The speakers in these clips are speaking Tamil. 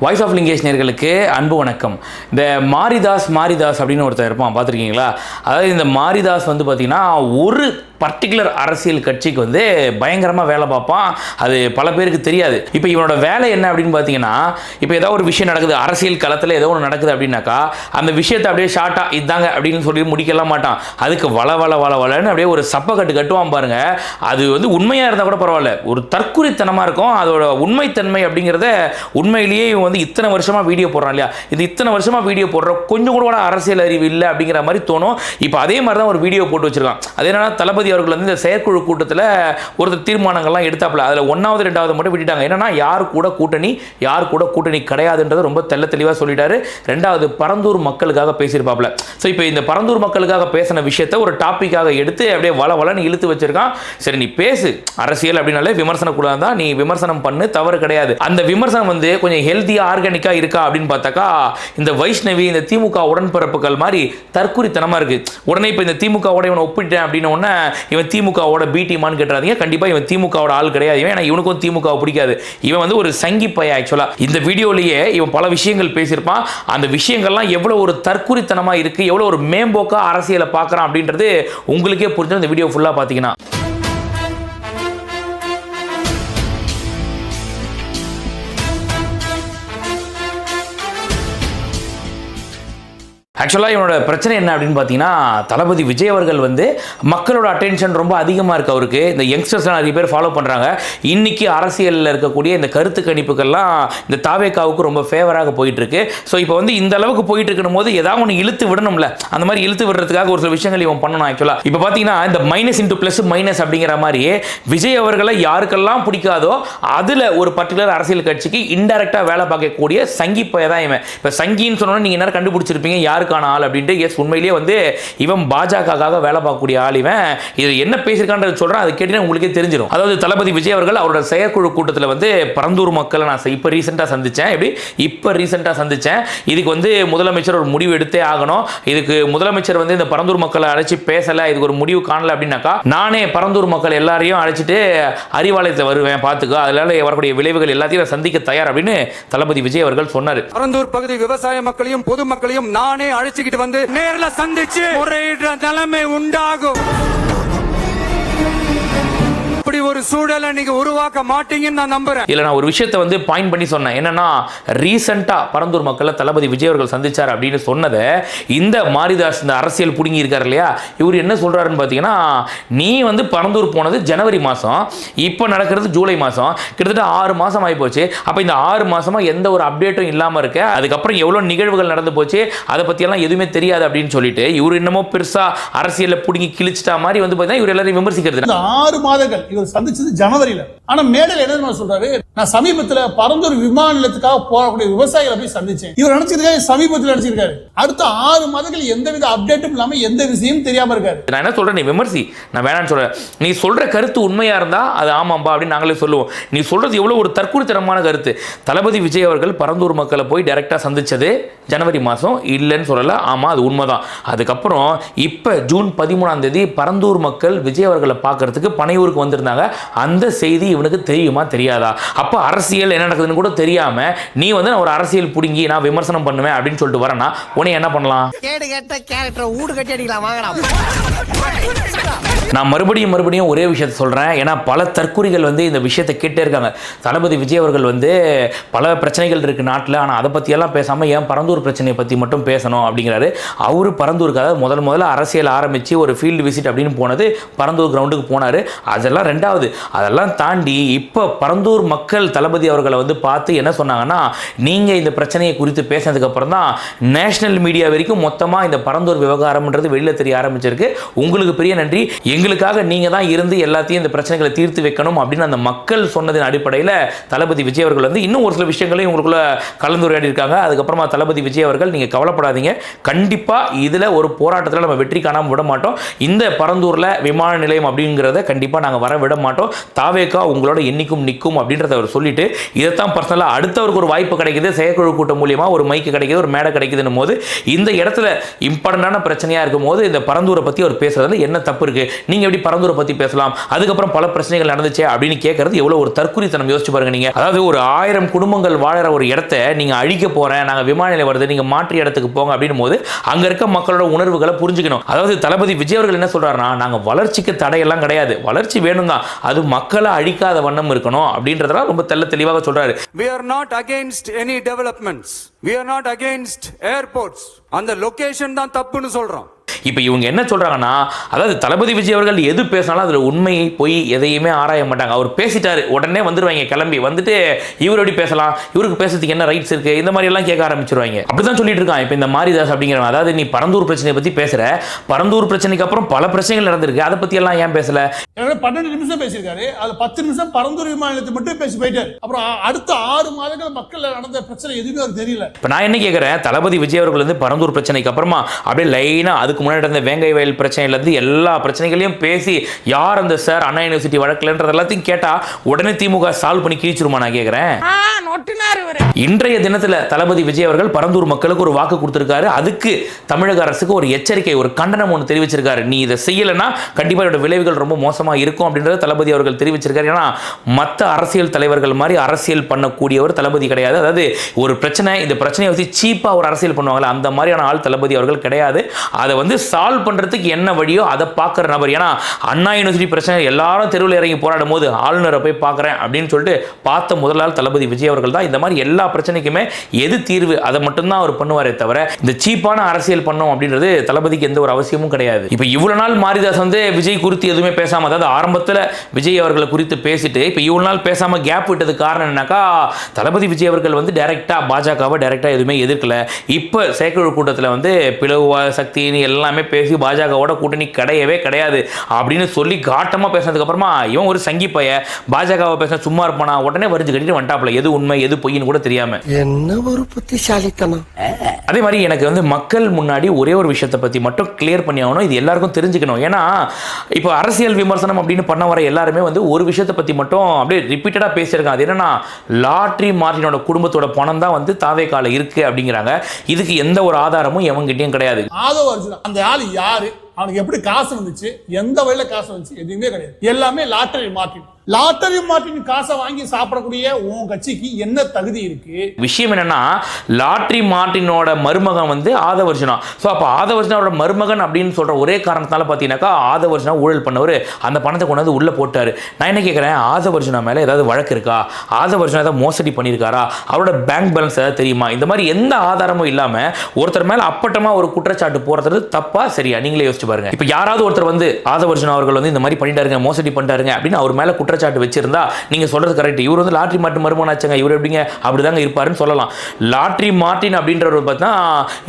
வாய்ஸ் ஆஃப் லிங்கேஷ் நேர்களுக்கு அன்பு வணக்கம். இந்த மாரிதாஸ் மாரிதாஸ் அப்படின்னு ஒருத்தர் இருப்பான் பார்த்துருக்கீங்களா? அதாவது இந்த மாரிதாஸ் வந்து பார்த்திங்கன்னா ஒரு பர்டிகுலர் அரசியல் கட்சிக்கு வந்து பயங்கரமாக வேலை பார்ப்பான். அது பல பேருக்கு தெரியாது. இப்போ இவனோட வேலை என்ன அப்படின்னு பார்த்தீங்கன்னா இப்போ ஏதோ ஒரு விஷயம் நடக்குது. அரசியல் களத்தில் ஏதோ ஒன்று நடக்குது அப்படின்னாக்கா அந்த விஷயத்தை அப்படியே ஷார்ட்டாக இதாங்க அப்படின்னு சொல்லி முடிக்கலாம் மாட்டான். அதுக்கு வள வள வள வளன்னு அப்படியே ஒரு சப்பை கட்டு கட்டுவான் பாருங்க. அது வந்து உண்மையாக இருந்தால் கூட பரவாயில்ல. ஒரு தற்குறித்தனமாக இருக்கும். அதோட உண்மைத்தன்மை அப்படிங்கிறத உண்மையிலேயே இவன் வந்து இத்தனை வருஷமாக வீடியோ போடுறான் இல்லையா? இது இத்தனை வருஷமாக வீடியோ போடுற கொஞ்சம் கூட கூட அரசியல் அறிவு இல்லை அப்படிங்கிற மாதிரி தோணும். இப்போ அதே மாதிரி தான் ஒரு வீடியோ போட்டு வச்சிருக்கான். அது என்னன்னா தளபதி அவர்கள் வந்து இந்த செயற்குழு கூட்டத்தில் ஒருத்தர் தீர்மானங்கள்லாம் எடுத்தாப்புல. அதில் ஒன்றாவது ரெண்டாவது மட்டும் விட்டுட்டாங்க. என்னன்னா யார் கூட கூட்டணி யார் கூட கூட்டணி கிடையாதுன்றதை ரொம்ப தெள்ள தெளிவாக சொல்லிட்டாரு. ரெண்டாவது பரந்தூர் மக்களுக்காக பேசியிருப்பாப்புல. ஸோ இப்போ இந்த பரந்தூர் மக்களுக்காக பேசின விஷயத்தை ஒரு டாப்பிக்காக எடுத்து அப்படியே வள வளன்னு இழுத்து வச்சிருக்கான். சரி நீ பேசு. அரசியல் அப்படின்னாலே விமர்சன கூடாது தான். நீ விமர்சனம் பண்ணு தவறு கிடையாது. அந்த விமர்சனம் வந்து கொஞ்சம் ஹெல்த்தியாக ஆர்கானிக்காக இருக்கா அப்படின்னு பார்த்தாக்கா இந்த வைஷ்ணவி இந்த திமுக உடன்பிறப்புகள் மாதிரி தற்குறித்தனமாக இருக்கு. உடனே இப்போ இந்த திமுகவோட இவனை ஒப்பிட்டேன் அப்படின்னு உடனே இவன் திமுகவோட பி டீமான்னு கேட்டுறாதீங்க. கண்டிப்பாக இவன் திமுகவோட ஆள் கிடையாது. ஏன்னா இவனுக்கும் திமுகவை பிடிக்காது. இவன் வந்து ஒரு சங்கி பைய ஆக்சுவலாக இந்த வீடியோலேயே இவன் பல விஷயங்கள் பேசியிருப்பான். அந்த விஷயங்கள்லாம் எவ்வளோ ஒரு தற்குறித்தனமாக இருக்குது எவ்வளோ ஒரு மேம்போக்கா அரசியலை பார்க்குறான் அப்படின்றது உங்களுக்கே புரிஞ்சு இந்த வீடியோ ஃபுல்லாக பார்த்தீங்கன்னா. ஆக்சுவலாக இவனோட பிரச்சனை என்ன அப்படின்னு பார்த்தீங்கன்னா தளபதி விஜய் அவர்கள் வந்து மக்களோட அட்டென்ஷன் ரொம்ப அதிகமாக இருக்குது அவருக்கு. இந்த யங்ஸ்டர்ஸ்லாம் நிறைய பேர் ஃபாலோ பண்ணுறாங்க இன்றைக்கி அரசியலில் இருக்கக்கூடிய இந்த கருத்து கணிப்புகள்லாம் இந்த தாவேக்காவுக்கு ரொம்ப ஃபேவராக போயிட்டுருக்கு ஸோ இப்போ வந்து இந்த அளவுக்கு போயிட்டு இருக்கணும் போது ஏதாவது ஒன்று இழுத்து விடணும்ல. அந்த மாதிரி இழுத்து விடுறதுக்காக ஒரு சில விஷயங்கள் இவன் பண்ணணும் ஆக்சுவலாக இப்போ பார்த்தீங்கன்னா இந்த மைனஸ் இன்ட்டு ப்ளஸ் மைனஸ் அப்படிங்கிற மாதிரி விஜய் அவர்களை யாருக்கெல்லாம் பிடிக்காதோ அதில் ஒரு பர்டிகுலர் அரசியல் கட்சிக்கு இன்டெரக்டாக வேலை பார்க்கக்கூடிய சங்கி பைய தான் இவன். இப்போ சங்கின்னு சொன்னோன்னா நீங்கள் என்ன கண்டுபிடிச்சிருப்பீங்க யாருக்கு யாருக்கான ஆள் அப்படின்ட்டு எஸ் உண்மையிலேயே வந்து இவன் பாஜகவுக்காக வேலை பார்க்கக்கூடிய ஆள் இவன். இது என்ன பேசியிருக்கான்றது சொல்கிறேன் அது கேட்டீங்கன்னா உங்களுக்கே தெரிஞ்சிடும் அதாவது தளபதி விஜய் அவர்கள் அவரோட செயற்குழு கூட்டத்தில் வந்து பரந்தூர் மக்களை நான் இப்போ ரீசெண்டாக சந்தித்தேன் எப்படி? இப்போ ரீசெண்டாக சந்தித்தேன் இதுக்கு வந்து முதலமைச்சர் ஒரு முடிவு எடுத்தே ஆகணும். இதுக்கு முதலமைச்சர் வந்து இந்த பரந்தூர் மக்களை அழைச்சி பேசலை இதுக்கு ஒரு முடிவு காணல அப்படின்னாக்கா நானே பரந்தூர் மக்கள் எல்லாரையும் அழைச்சிட்டு அறிவாலயத்தில் வருவேன் பார்த்துக்கோ அதனால வரக்கூடிய விளைவுகள் எல்லாத்தையும் நான் சந்திக்க தயார் அப்படின்னு தளபதி விஜய் அவர்கள் சொன்னார். பரந்தூர் பகுதி விவசாய மக்களையும் பொதுமக்களையும் நானே அழைச்சுக்கிட்டு வந்து நேரில் சந்திச்சு முறையிடுற நிலைமை உண்டாகும். இப்படி ஒரு சூழலை நீங்க உருவாக்க மாட்டீங்கன்னு நான் நம்புறேன். இதில் நான் ஒரு விஷயத்தை வந்து பாயிண்ட் பண்ணி சொன்னேன். என்னன்னா ரீசெண்டாக பரந்தூர் மக்களை தளபதி விஜய் அவர்கள் சந்திச்சார் அப்படின்னு சொன்னதை இந்த மாரிதாஸ் இந்த அரசியல் பிடுங்கி இருக்கார் இல்லையா? இவர் என்ன சொல்றாருன்னு பார்த்தீங்கன்னா நீ வந்து பரந்தூர் போனது ஜனவரி மாதம் இப்போ நடக்கிறது ஜூலை மாதம் கிட்டத்தட்ட ஆறு மாதம் ஆகி போச்சு. அப்போ இந்த ஆறு மாசமா எந்த ஒரு அப்டேட்டும் இல்லாமல் இருக்க அதுக்கப்புறம் எவ்வளோ நிகழ்வுகள் நடந்து போச்சு அதை பற்றியெல்லாம் எதுவுமே தெரியாது அப்படின்னு சொல்லிட்டு இவர் என்னமோ பெருசாக அரசியலில் பிடுங்கி கிழிச்சிட்டா மாதிரி வந்து பார்த்தீங்கன்னா இவர் எல்லாரையும் விமர்சிக்கிறது. இந்த ஆறு மாதங்கள் இவர் சந்திச்சது ஜனவரியில. ஆனா மேடையில் என்ன சொல்றாரு? நான் சமீபத்துல பரந்தூர் விமான நிலையத்துக்காக போகக்கூடிய விவசாயிகளை போய் சந்திச்சேன். இவர் நினைச்சிருக்காரு சமீபத்தில் நினைச்சிருக்காரு அடுத்த ஆறு மாதங்கள் எந்தவித அப்டேட்டும் இல்லாம எந்த விஷயமும் தெரியாம இருக்காரு. நான் என்ன சொல்றேன்? நீ விமர்சி. நான் வேணாம்னு சொல்றேன். நீ சொல்ற கருத்து உண்மையா இருந்தா அது ஆமாம்பா அப்படின்னு நாங்களே சொல்லுவோம். நீ சொல்றது எவ்வளவு ஒரு தற்கொலைத்தனமான கருத்து. தளபதி விஜய் அவர்கள் பரந்தூர் மக்களை போய் டைரக்டா சந்திச்சது ஜனவரி மாதம் இல்லைன்னு சொல்லல. ஆமா அது உண்மைதான். அதுக்கப்புறம் இப்போ ஜூன் பதிமூணாம் தேதி பரந்தூர் மக்கள் விஜய் அவர்களை பார்க்கறதுக்கு பனையூருக்கு வந்திருந்தாங்க. அந்த செய்தி இவனுக்கு தெரியுமா? தெரியாதா? அப்போ அரசியல் என்ன நடக்குதுன்னு கூட தெரியாம நீ வந்து நான் ஒரு அரசியல் பிடுங்கி நான் விமர்சனம் பண்ணுவேன் அப்படின்னு சொல்லிட்டு வரேன்னா உன்னை என்ன பண்ணலாம்? கேடு கேட்ட கேரக்டர் ஊடு கட்டி அடிக்கலாம் வாங்கடா. நான் மறுபடியும் மறுபடியும் ஒரே விஷயத்த சொல்கிறேன் ஏன்னா பல தற்குறிகள் வந்து இந்த விஷயத்தை கேட்டே இருக்காங்க. தளபதி விஜய் அவர்கள் வந்து பல பிரச்சனைகள் இருக்குது நாட்டில். ஆனால் அதை பற்றியெல்லாம் பேசாமல் ஏன் பரந்தூர் பிரச்சனையை பற்றி மட்டும் பேசணும் அப்படிங்கிறாரு. அவர் பரந்தூருக்காக முதல் முதல்ல அரசியல் ஆரம்பித்து ஒரு ஃபீல்டு விசிட் அப்படின்னு போனது பரந்தூர் கிரவுண்டுக்கு போனார். அதெல்லாம் ரெண்டாவது அதெல்லாம் தாண்டி இப்போ பரந்தூர் மக்கள் தளபதி அவர்களை வந்து பார்த்து என்ன சொன்னாங்கன்னா நீங்கள் இந்த பிரச்சனையை குறித்து பேசினதுக்கப்புறம் தான் நேஷனல் மீடியா வரைக்கும் மொத்தமாக இந்த பரந்தூர் விவகாரம்ன்றது வெளியில் தெரிய ஆரம்பிச்சிருக்கு. உங்களுக்கு பெரிய நன்றி. எங்களுக்காக நீங்கள் தான் இருந்து எல்லாத்தையும் இந்த பிரச்சனைகளை தீர்த்து வைக்கணும் அப்படின்னு அந்த மக்கள் சொன்னதின் அடிப்படையில் தளபதி விஜய் அவர்கள் வந்து இன்னும் ஒரு சில விஷயங்களையும் உங்களுக்குள்ள கலந்துரையாடி இருக்காங்க. அதுக்கப்புறமா தளபதி விஜய் அவர்கள் நீங்கள் கவலைப்படாதீங்க. கண்டிப்பாக இதில் ஒரு போராட்டத்தில் நம்ம வெற்றி காணாமல் விட மாட்டோம். இந்த பரந்தூரில் விமான நிலையம் அப்படிங்கிறத கண்டிப்பாக நாங்கள் வர விட மாட்டோம் தாவேக்கா உங்களோட என்றைக்கும் நிற்கும் அப்படின்றத அவர் சொல்லிட்டு இதைத்தான் பர்சனலாக அடுத்தவருக்கு ஒரு வாய்ப்பு கிடைக்குது செயற்குழு கூட்டம் மூலியமா ஒரு மைக்கு கிடைக்குது ஒரு மேடை கிடைக்குதுன்னும் போது இந்த இடத்துல இம்பார்ட்டண்டான பிரச்சனையாக இருக்கும் போது இந்த பரந்தூரை பற்றி அவர் பேசுறது என்ன தப்பு இருக்கு? நீங்கள் எப்படி பரந்தூரை பற்றி பேசலாம்? அதுக்கப்புறம் பல பிரச்சனைகள் நடந்துச்சே அப்படின்னு கேட்கறது எவ்வளோ ஒரு தற்குறித்தனம் யோசிச்சு பாருங்க நீங்கள் அதாவது ஒரு ஆயிரம் குடும்பங்கள் வாழற ஒரு இடத்த நீங்க அழிக்க போகிறேன் நாங்கள் விமான நிலையம் வருது நீங்கள் மாற்று இடத்துக்கு போங்க அப்படின்னும் போது அங்கே இருக்க மக்களோட உணர்வுகளை புரிஞ்சுக்கணும். அதாவது தளபதி விஜய் அவர்கள் என்ன சொல்றாருன்னா நாங்கள் வளர்ச்சிக்கு தடையெல்லாம் கிடையாது. வளர்ச்சி வேணும் அது மக்களை அழிக்காத வண்ணம் இருக்கணும் அப்படின்றதெல்லாம் ரொம்ப தெள்ள தெளிவாக சொல்றாரு. We are not against any developments we are not against airports அந்த லொகேஷன் தான் தப்புன்னு சொல்றோம். இப்போ இவங்க என்ன சொல்றாங்கன்னா அதாவது தளபதி விஜய் அவர்கள் எது பேசினாலும் அதில் உண்மையை போய் எதையுமே ஆராய மாட்டாங்க. அவர் பேசிட்டாரு உடனே வந்துருவாங்க கிளம்பி. வந்துட்டு இவர் எப்படி பேசலாம்? இவருக்கு பேசுறதுக்கு என்ன ரைட்ஸ் இருக்கு? இந்த மாதிரி எல்லாம் கேட்க ஆரம்பிச்சிருவாங்க. அப்படிதான் சொல்லிட்டு இருக்கான் இப்போ இந்த மாரிதாஸ் அப்படிங்கிறவன் அதாவது நீ பரந்தூர் பிரச்சனையை பத்தி பேசுற பரந்தூர் பிரச்சனைக்கு அப்புறம் பல பிரச்சனைகள் நடந்திருக்கு. அதை பத்தி எல்லாம் ஏன் பேசல? பன்னெண்டு நிமிஷம் பேசியிருக்காரு. அது பத்து நிமிஷம் பரந்தூர் விமான நிலையத்தை மட்டும் பேசி போயிட்டாரு. அப்புறம் அடுத்த ஆறு மாதங்கள் மக்கள் நடந்த பிரச்சனை எதுவுமே தெரியல. இப்போ நான் என்ன கேட்குறேன் தளபதி விஜய் அவர்கள் வந்து பரந்தூர் பிரச்சனைக்கு அப்புறமா அப்படியே லைனாக அதுக்கு முன்னாடி நடந்த வேங்கை வயல் பிரச்சனையிலேருந்து எல்லா பிரச்சனைகளையும் பேசி யார் அந்த சார்? அண்ணா யூனிவர்சிட்டி வழக்குலன்றது எல்லாத்தையும் கேட்டால் உடனே திமுக சால்வ் பண்ணி கீழ்ச்சிருமா நான் கேட்குறேன் இன்றைய தினத்தில் தளபதி விஜய் அவர்கள் பரந்தூர் மக்களுக்கு ஒரு வாக்கு கொடுத்திருக்காரு. அதுக்கு தமிழக அரசுக்கு ஒரு எச்சரிக்கை ஒரு கண்டனம் ஒன்று தெரிவிச்சிருக்காரு. நீ இதை செய்யலைன்னா கண்டிப்பாக இதோட விளைவுகள் ரொம்ப மோசமாக இருக்கும் அப்படின்றத தளபதி அவர்கள் தெரிவிச்சிருக்காரு. ஏன்னா மற்ற அரசியல் தலைவர்கள் மாதிரி அரசியல் பண்ணக்கூடியவர் தளபதி கிடையாது. அதாவது ஒரு பிரச்சனை இந்த பிரச்சனையை வச்சு சீப்பாக ஒரு அரசியல் பண்ணுவாங்கல்ல அந்த மாதிரியான ஆள் தளபதி அவர்கள் கிடையாது. அதை வந்து வந்து சால்வ் பண்ணுறதுக்கு என்ன வழியோ அதை பார்க்குற நபர். ஏன்னா அண்ணா யூனிவர்சிட்டி பிரச்சனை எல்லாரும் தெருவில் இறங்கி போராடும் போது ஆளுநரை போய் பார்க்குறேன் அப்படின்னு சொல்லிட்டு பார்த்த முதலால் தளபதி விஜய் அவர்கள் தான். இந்த மாதிரி எல்லா பிரச்சனைக்குமே எது தீர்வு அதை மட்டும்தான் அவர் பண்ணுவாரே தவிர இந்த சீப்பான அரசியல் பண்ணோம் அப்படின்றது தளபதிக்கு எந்த ஒரு அவசியமும் கிடையாது. இப்போ இவ்வளோ நாள் மாரிதாஸ் வந்து விஜய் குறித்து எதுவுமே பேசாமல் அதாவது ஆரம்பத்தில் விஜய் அவர்களை குறித்து பேசிட்டு இப்போ இவ்வளோ நாள் பேசாமல் கேப் விட்டதுக்கு காரணம் என்னன்னாக்கா தளபதி விஜய் அவர்கள் வந்து டேரெக்டாக பாஜகவை டேரெக்டாக எதுவுமே எதிர்க்கல. இப்போ செயற்குழு கூட்டத்தில் வந்து பிளவு சக்தின்னு எல்லாம் பேசி பாஜகவோட கூட்டணி கிடையவே கிடையாது அப்படின்னு சொல்லி காட்டமாக பேசினதுக்கு அப்புறமா இவன் ஒரு சங்கி பைய. பாஜகவை பேச சும்மா இருப்பானா? உடனே வரிஞ்சு கட்டிட்டு வந்துட்டாப்ல எது உண்மை எது பொய்ன்னு கூட தெரியாம. என்ன ஒரு புத்திசாலித்தனம்? அதே மாதிரி எனக்கு வந்து மக்கள் முன்னாடி ஒரே ஒரு விஷயத்தை பற்றி மட்டும் கிளியர் பண்ணி ஆகணும். இது எல்லாருக்கும் தெரிஞ்சுக்கணும். ஏன்னா இப்போ அரசியல் விமர்சனம் அப்படின்னு பண்ண வர எல்லாருமே வந்து ஒரு விஷயத்தை பற்றி மட்டும் அப்படியே ரிப்பீட்டடாக பேசியிருக்காங்க. அது என்னென்னா லாட்ரி மார்டினோட குடும்பத்தோட பணம் தான் வந்து தாவேக்கால இருக்குது அப்படிங்கிறாங்க. இதுக்கு எந்த ஒரு ஆதாரமும் எவங்கிட்டையும் கிடையாது. அந்த ஆள் யாரு? அவனுக்கு எப்படி காசு வந்துச்சு? எந்த வழியில காசு வந்துச்சு? எதுவுமே கிடையாது. எல்லாமே லாட்டரி மார்ட்டின். லாட்டரி மார்ட்டின் காசை வாங்கி சாப்பிடக்கூடிய உன் கட்சிக்கு என்ன தகுதி இருக்கு? விஷயம் என்னன்னா லாட்ரி மார்ட்டினோட மருமகன் வந்து ஆதவர்ஜுனா. ஸோ அப்போ ஆதவர்ஜுனாவோட மருமகன் அப்படின்னு சொல்ற ஒரே காரணத்தினால பார்த்தீங்கன்னாக்கா ஆதவர்ஜுனா ஊழல் பண்ணவர் அந்த பணத்தை கொண்டு வந்து உள்ள போட்டாரு. நான் என்ன கேட்குறேன் ஆதவர்ஜுனா மேலே ஏதாவது வழக்கு இருக்கா? ஆதவர்ஜுனா ஏதாவது மோசடி பண்ணியிருக்காரா? அவரோட பேங்க் பேலன்ஸ் ஏதாவது தெரியுமா? இந்த மாதிரி எந்த ஆதாரமும் இல்லாமல் ஒருத்தர் மேலே அப்பட்டமா ஒரு குற்றச்சாட்டு போடுறது தப்பா சரியா? நீங்களே யோசிச்சு பாருங்க. இப்போ யாராவது ஒருத்தர் வந்து ஆதவர்ஜுனா அவர்கள் வந்து இந்த மாதிரி பண்ணிட்டாருங்க மோசடி பண்ணிட்டாருங்க அப்படின்னு அவர் மேலே குற்றச்சாட்டு வச்சிருந்தா நீங்க சொல்றது கரெக்ட் இவர் வந்து லாட்ரி மாட்டு மருமகனாச்சுங்க இவர் எப்படிங்க அப்படிதாங்க இருப்பாருன்னு சொல்லலாம். லாட்ரி மார்ட்டின் அப்படின்றவர் பார்த்தா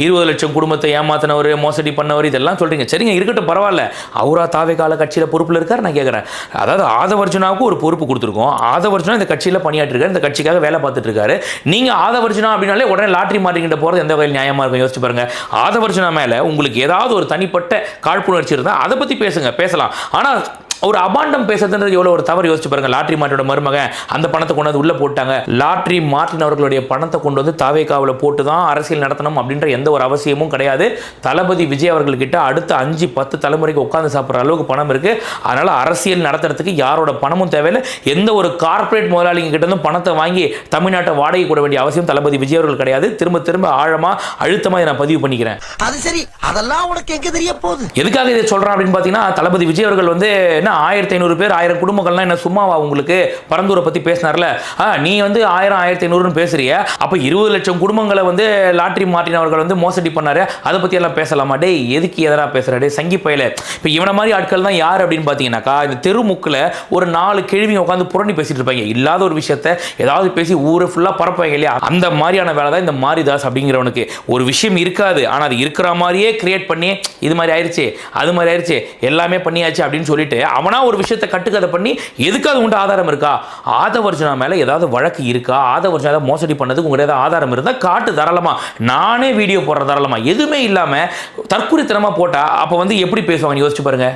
இருபது லட்சம் குடும்பத்தை ஏமாத்தினவர் மோசடி பண்ணவர் இதெல்லாம் சொல்றீங்க. சரிங்க இருக்கட்டும் பரவாயில்ல. அவரா தாவே கால கட்சியில் பொறுப்பில் இருக்கார் நான் கேட்குறேன் அதாவது ஆதவர்ஜுனாவுக்கு ஒரு பொறுப்பு கொடுத்துருக்கோம். ஆதவர்ஜுனா இந்த கட்சியில் பணியாற்றிருக்காரு இந்த கட்சிக்காக வேலை பார்த்துட்டு இருக்காரு. நீங்க ஆதவர்ஜுனா அப்படின்னாலே உடனே லாட்ரி மார்ட்டிங்கிட்ட போகிறது எந்த வகையில் நியாயமா இருக்கும்? யோசிச்சு பாருங்க. ஆதவர்ஜுனா மேலே உங்களுக்கு ஏதாவது ஒரு தனிப்பட்ட காழ்ப்புணர்ச்சி இருந்தால் அதை பற்றி பேசுங்க பேசலாம். ஆனால் ஒரு அபாண்டம் பேசுறதுன்றது எவ்வளோ ஒரு தவறு? யோசிச்சு பாருங்க. லாட்ரி மார்ட்டினோட மருமகன் அந்த பணத்தை கொண்டு வந்து உள்ள போட்டாங்க. லாட்ரி மார்ட்டின் அவர்களுடைய பணத்தை கொண்டு வந்து தாவேக்காவில் போட்டு தான் அரசியல் நடத்தணும் அப்படின்ற எந்த ஒரு அவசியமும் கிடையாது. தளபதி விஜய் அவர்கள்கிட்ட அடுத்த அஞ்சு பத்து தலைமுறைக்கு உட்காந்து சாப்பிட்ற அளவுக்கு பணம் இருக்கு. அதனால அரசியல் நடத்துறதுக்கு யாரோட பணமும் தேவையில்லை. எந்த ஒரு கார்ப்பரேட் முதலாளிங்க கிட்ட இருந்தும் பணத்தை வாங்கி தமிழ்நாட்டை வாடகை கூட வேண்டிய அவசியம் தளபதி விஜய் அவர்கள் கிடையாது. திரும்ப திரும்ப ஆழமா அழுத்தமா இதை நான் பதிவு பண்ணிக்கிறேன். அது சரி. அதெல்லாம் உனக்கு எங்க தெரிய போகுது? எதுக்காக இதை சொல்றேன் அப்படின்னு பார்த்தீங்கன்னா தளபதி விஜய் அவர்கள் வந்து என்ன ஆயிரத்தி ஐநூறு பேர் ஆயிரம் குடும்பங்கள்லாம் என்ன சும்மாவா உங்களுக்கு? பரந்தூரை பற்றி பேசினார்ல. ஆ, நீ வந்து ஆயிரம் ஆயிரத்தி ஐநூறுன்னு பேசுறிய. அப்போ இருபது லட்சம் குடும்பங்களை வந்து லாட்ரி மாற்றினவர்கள் வந்து மோசடி பண்ணாரு. அதை பற்றி எல்லாம் பேசலாமா? டே எதுக்கு எதனா பேசுகிற டே சங்கி பயில. இப்போ இவனை மாதிரி ஆட்கள் தான் யார் அப்படின்னு பார்த்தீங்கன்னாக்கா இந்த தெருமுக்கில் ஒரு நாலு கேள்விங்க உட்காந்து புரணி பேசிட்டு இருப்பாங்க. இல்லாத ஒரு விஷயத்த ஏதாவது பேசி ஊரை ஃபுல்லாக பரப்பாங்க இல்லையா? அந்த மாதிரியான வேலை தான் இந்த மாரிதாஸ் அப்படிங்கிறவனுக்கு. ஒரு விஷயம் இருக்காது. ஆனால் அது இருக்கிற மாதிரியே கிரியேட் பண்ணி இது மாதிரி ஆயிடுச்சு அது மாதிரி ஆயிடுச்சு எல்லாமே பண்ணியாச்சு அப்படின்னு சொல்லிட்டு அவனா ஒரு விஷயத்தை கட்டுக்கதை பண்ணி எதுக்கு அது உண்டு ஆதாரம் இருக்கா? ஆதவர்ஜனா மேலே ஏதாவது வழக்கு இருக்கா? ஆதவர்ஜனா ஏதாவது மோசடி பண்ணதுக்கு உங்கள்கிட்ட ஏதாவது ஆதாரம் இருந்தால் காட்டு தாராளமா. நானே வீடியோ போடுற தாராளமா. எதுவுமே இல்லாமல் தற்குறித்தனமாக போட்டால் அப்போ வந்து எப்படி பேசுவாங்கன்னு யோசிச்சு பாருங்கள்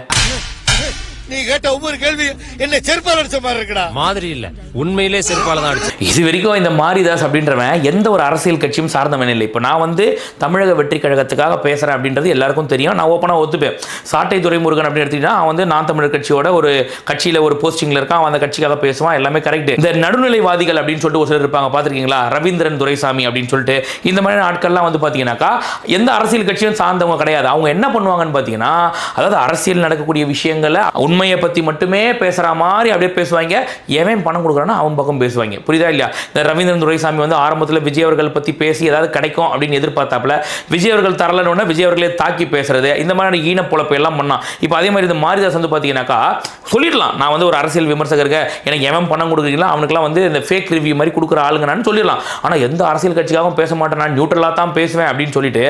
நீ கேட்ட ஒவ்வொரு கேள்வி என்ன செருப்பால் அடிச்ச மாதிரி இருக்குடா. மாதிரி இல்ல. உண்மையிலே செருப்பால தான் அடிச்சு. இது வரைக்கும் இந்த மாரிதாஸ் அப்படின்றவன் எந்த ஒரு அரசியல் கட்சியும் சார்ந்தவன் இல்லை. இப்போ நான் வந்து தமிழக வெற்றி கழகத்துக்காக பேசுகிறேன் அப்படின்றது எல்லாருக்கும் தெரியும். நான் ஓப்பனாக ஒத்துப்பேன். சாட்டை துரைமுருகன் அப்படின்னு எடுத்துக்கிட்டா அவன் வந்து நான் தமிழர் கட்சியோட ஒரு கட்சியில் ஒரு போஸ்டிங்கில் இருக்கான். அவன் அந்த கட்சிக்காக பேசுவான். எல்லாமே கரெக்ட் இந்த நடுநிலைவாதிகள் அப்படின்னு சொல்லிட்டு ஒரு சிலர் இருப்பாங்க. பார்த்துருக்கீங்களா? ரவீந்திரன் துரைசாமி அப்படின்னு சொல்லிட்டு. இந்த மாதிரி ஆட்கள்லாம் வந்து பார்த்தீங்கன்னாக்கா எந்த அரசியல் கட்சியும் சார்ந்தவங்க கிடையாது. அவங்க என்ன பண்ணுவாங்கன்னு பார்த்தீங்கன்னா அதாவது அரசியல் நடக்கக்கூடிய விஷயங்களை உண்மையை பற்றி மட்டுமே பேசுகிற மாதிரி அப்படியே பேசுவாங்க. எவன் பணம் கொடுக்குறானோ அவன் பக்கம் பேசுவாங்க. புரியுதா இல்லையா? இந்த ரவீந்திரன் துரைசாமி வந்து ஆரம்பத்தில் விஜய் அவர்கள் பற்றி பேசி ஏதாவது கிடைக்கும் அப்படின்னு எதிர்பார்த்தாப்புல விஜய் அவர்கள் தரலன்னு விஜய் அவர்களே தாக்கி பேசுறது இந்த மாதிரி ஈன பொழப்பு எல்லாம் பண்ணான். இப்போ அதே மாதிரி இந்த மாரிதாஸ் வந்து பார்த்தீங்கன்னாக்கா சொல்லிடலாம். நான் வந்து ஒரு அரசியல் விமர்சகருக்கு எனக்கு எவன் பணம் கொடுக்குறீங்களா அவனுக்குலாம் வந்து இந்த ஃபேக் ரிவ்யூ மாதிரி கொடுக்குற ஆளுங்கன்னு சொல்லிடலாம். ஆனால் எந்த அரசியல் கட்சிக்காகவும் பேச மாட்டேன். நான் நியூட்ரலாக தான் பேசுவேன் அப்படின்னு சொல்லிட்டு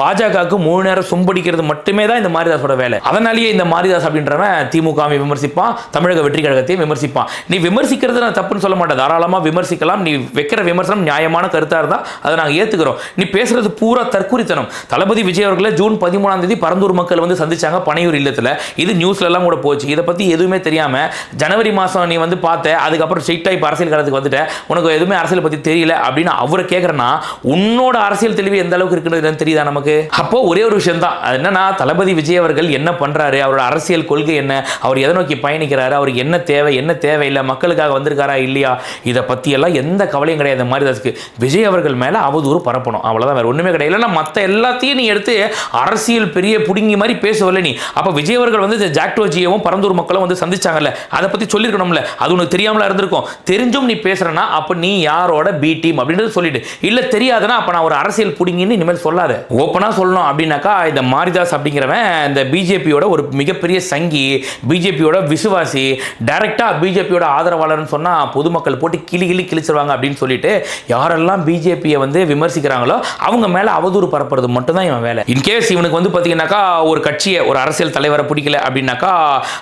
பாஜகவுக்கு மூணு நேரம் சும்படிக்கிறது மட்டுமே தான் இந்த மாரிதாஸோட வேலை. அதனாலேயே இந்த மாரிதாஸ் அப்படின்றவன் திமுக திமுகவை விமர்சிப்பான் தமிழக வெற்றி கழகத்தையும் விமர்சிப்பான். நீ விமர்சிக்கிறது நான் தப்புன்னு சொல்ல மாட்டேன். தாராளமாக விமர்சிக்கலாம். நீ வைக்கிற விமர்சனம் நியாயமான கருத்தாக இருந்தால் அதை நாங்கள் ஏற்றுக்கிறோம் நீ பேசுறது பூரா தற்குறித்தனம். தளபதி விஜய் அவர்களை ஜூன் பதிமூணாம் தேதி பரந்தூர் மக்கள் வந்து சந்திச்சாங்க பனையூர் இல்லத்தில். இது நியூஸ்ல எல்லாம் கூட போச்சு. இதை பற்றி எதுவுமே தெரியாமல் ஜனவரி மாதம் நீ வந்து பார்த்த அதுக்கப்புறம் ஸ்ட்ரெயிட்டாக இப்போ அரசியல் காலத்துக்கு வந்துட்ட. உனக்கு எதுவுமே அரசியல் பற்றி தெரியல அப்படின்னு அவரை கேட்குறேன்னா உன்னோட அரசியல் தெளிவு எந்த அளவுக்கு இருக்குன்னு தெரியுதா நமக்கு? அப்போ ஒரே ஒரு விஷயம் தான் அது என்னன்னா தளபதி விஜய் அவர்கள் என்ன பண்ணுறாரு அவரோட அரசியல் கொள்கை என்ன? அவர் எதை நோக்கி பயணிக்கிறாரு? அவருக்கு என்ன தேவை? என்ன தேவையில்லை? மக்களுக்காக வந்திருக்காரா? இல்லையா? இதை பற்றியெல்லாம் எந்த கவலையும் கிடையாது இந்த மாரிதாஸ்க்கு. விஜய் அவர்கள் மேலே அவதூறு பரப்பணும். அவ்வளோதான் வேறு ஒன்றுமே கிடையாது. இல்லைன்னா மற்ற எல்லாத்தையும் நீ எடுத்து அரசியல் பெரிய புடுங்கி மாதிரி பேசவில்லை நீ. அப்போ விஜய் அவர்கள் வந்து இந்த ஜாக்டோஜியவும் பரந்தூர் மக்களும் வந்து சந்திச்சாங்கல்ல அதை பற்றி சொல்லியிருக்கணும்ல. அது உனக்கு தெரியாமலா இருந்திருக்கும். தெரிஞ்சும் நீ பேசுறனா அப்போ நீ யாரோட பி டீம் அப்படின்றது சொல்லிடு. இல்லை தெரியாதுன்னா அப்போ நான் ஒரு அரசியல் பிடுங்கின்னு இனிமேல் சொல்லாத. ஓப்பனாக சொல்லணும் அப்படின்னாக்கா இந்த மாரிதாஸ் அப்படிங்கிறவன் இந்த பிஜேபியோட ஒரு மிகப்பெரிய சங்கி பிஜேபியோட விசுவாசி டைரக்டா பிஜேபியோட ஆதரவாளர்னு சொன்னா பொதுமக்கள் போட்டு கிளி கிளி கிழிச்சிருவாங்க அப்படின்னு சொல்லிட்டு யாரெல்லாம் பிஜேபியை வந்து விமர்சிக்கிறாங்களோ அவங்க மேல அவதூறு பரப்புறது மட்டும்தான் இவன் வேலை. இன்கேஸ் இவனுக்கு வந்து பாத்தீங்கன்னாக்கா ஒரு கட்சியை ஒரு அரசியல் தலைவரை பிடிக்கல அப்படின்னாக்கா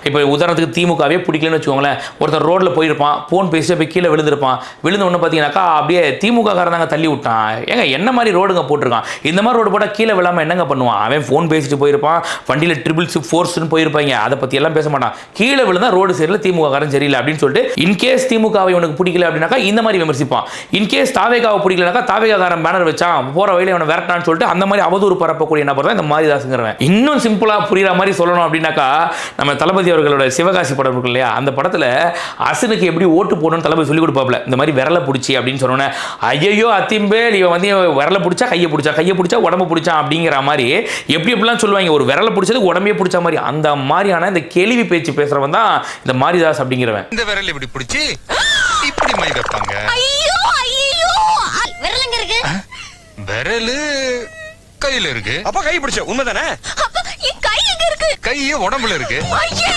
இப்போ உதாரணத்துக்கு திமுகவே பிடிக்கலன்னு வச்சுக்கோங்களேன். ஒருத்தர் ரோட்ல போயிருப்பான் போன் பேசிட்டு போய் கீழே விழுந்திருப்பான். விழுந்த ஒன்று பார்த்தீங்கன்னாக்கா அப்படியே திமுக காரனாங்க தள்ளி விட்டான். ஏங்க என்ன மாதிரி ரோடுங்க போட்டிருக்கான்? இந்த மாதிரி ரோடு போட்டால் கீழே விழாம என்னங்க பண்ணுவான்? அவன் ஃபோன் பேசிட்டு போயிருப்பான் வண்டியில் ட்ரிபிள் சிப் ஃபோர்ஸ்னு போயிருப்பாங்க. அதை பற்றி எல்லாம் பேச மாட்டான் கீழே விழுந்தா ரோடு சரியில்லை திமுக காரன் சரியில்லை அப்படின்னு சொல்லிட்டு இன்கேஸ் திமுகவை உனக்கு பிடிக்கல அப்படின்னாக்கா இந்த மாதிரி விமர்சிப்பான். இன்கேஸ் தாவேகாவை பிடிக்கலனாக்கா தாவேகாரன் பேனர் வச்சான் போற வழியில அவனை விரட்டான்னு சொல்லிட்டு அந்த மாதிரி அவதூறு பரப்பக்கூடிய நபர் தான் இந்த மாரிதாசுங்கிறவன். இன்னும் சிம்பிளா புரியுற மாதிரி சொல்லணும் அப்படின்னாக்கா நம்ம தளபதி அவர்களோட சிவகாசி படம் இருக்கு இல்லையா அந்த படத்துல அசனுக்கு எப்படி ஓட்டு போடணும்னு தளபதி சொல்லி கொடுப்பாப்ல இந்த மாதிரி விரலை பிடிச்சி அப்படின்னு சொன்னோன்னே ஐயோ அத்திம்பேல் இவன் வந்து விரலை பிடிச்சா கையை பிடிச்சா கையை பிடிச்சா உடம்பு பிடிச்சா அப்படிங்கிற மாதிரி எப்படி எப்படிலாம் சொல்லுவாங்க ஒரு விரலை பிடிச்சது உடம்பே பிடிச்ச மாதிரி அந்த மாதிரியான இந்த கேள்வி பேச்சு பேசுறவன் தான் இந்த மாரிதாஸ் அப்படிங்கிறவன். இந்த விரல் இப்படி பிடிச்சி? இப்படி மை வைப்பாங்க. ஐயோ ஐயோ! விரலுங்க இருக்கு? விரலு கையில இருக்கு. அப்ப கை பிடிச்ச. உண்மைதானே? அப்ப கை எங்க இருக்கு? கைய உடம்புல இருக்கு. ஐயோ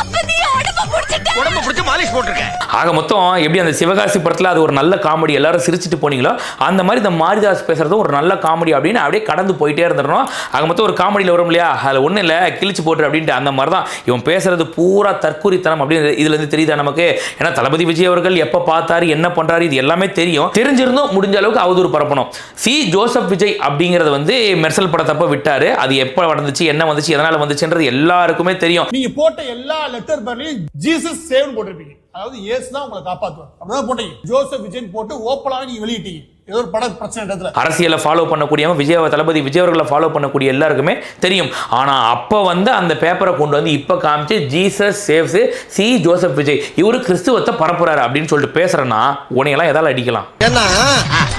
அப்ப நீ உடம்ப புடிச்சிட்ட உடம்பு பிடிச்சு மாலிஷ் போட்டிருக்கேன். ஆக மொத்தம் எப்படி அந்த சிவகாசி படத்தில் அது ஒரு நல்ல காமெடி எல்லாரும் சிரிச்சிட்டு போனீங்களோ அந்த மாதிரி இந்த மாரிதாஸ் பேசுறதும் ஒரு நல்ல காமெடி அப்படின்னு அப்படியே கடந்து போயிட்டே இருந்துடணும். ஆக மொத்தம் ஒரு காமெடியில் வரும் இல்லையா? அதில் ஒன்றும் இல்லை கிழிச்சு போட்டு அப்படின்ட்டு அந்த மாதிரி தான் இவன் பேசுறது பூரா தற்கூரித்தனம் அப்படின்னு இதுல இருந்து தெரியுதா நமக்கு? ஏன்னா தளபதி விஜய் அவர்கள் எப்போ பார்த்தாரு என்ன பண்றாரு இது எல்லாமே தெரியும். தெரிஞ்சிருந்தும் முடிஞ்ச அளவுக்கு அவதூறு பரப்பணும். சி. ஜோசப் விஜய் அப்படிங்கிறது வந்து மெர்சல் படத்தப்ப விட்டாரு. அது எப்போ வந்துச்சு என்ன வந்துச்சு எதனால வந்துச்சுன்றது எல்லாருக்குமே தெரியும். நீங்க போட்ட எல்லா லெட்டர் பேர்லயும் ஜீசஸ் சேவ்னு போட்டிருப்பீங்க. அதாவது இயேசு தான் உங்களை காப்பாத்துவார். அப்படிதான் போட்டீங்க. ஜோசப் விஜய் போட்டு ஓப்பனாவே நீங்க வெளியிட்டீங்க. ஏதோ ஒரு பட பிரச்சனை இடத்துல அரசியலை ஃபாலோ பண்ணக்கூடியவங்க விஜய் தளபதி விஜய் அவர்களை ஃபாலோ பண்ணக்கூடிய எல்லாருக்குமே தெரியும். ஆனால் அப்போ வந்து அந்த பேப்பரை கொண்டு வந்து இப்போ காமிச்சு Jesus saves C Joseph Vijay. இவரு கிறிஸ்துவத்தை பரப்புறாரு அப்படின்னு சொல்லிட்டு பேசுறேன்னா உனையெல்லாம் எதால அடிக்கலாம். ஏன்னா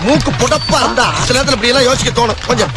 மூக்கு புடப்பா இருந்தா சில நேரத்துல இப்படி எல்லாம் யோசிக்க தோணும். கொஞ்சம்.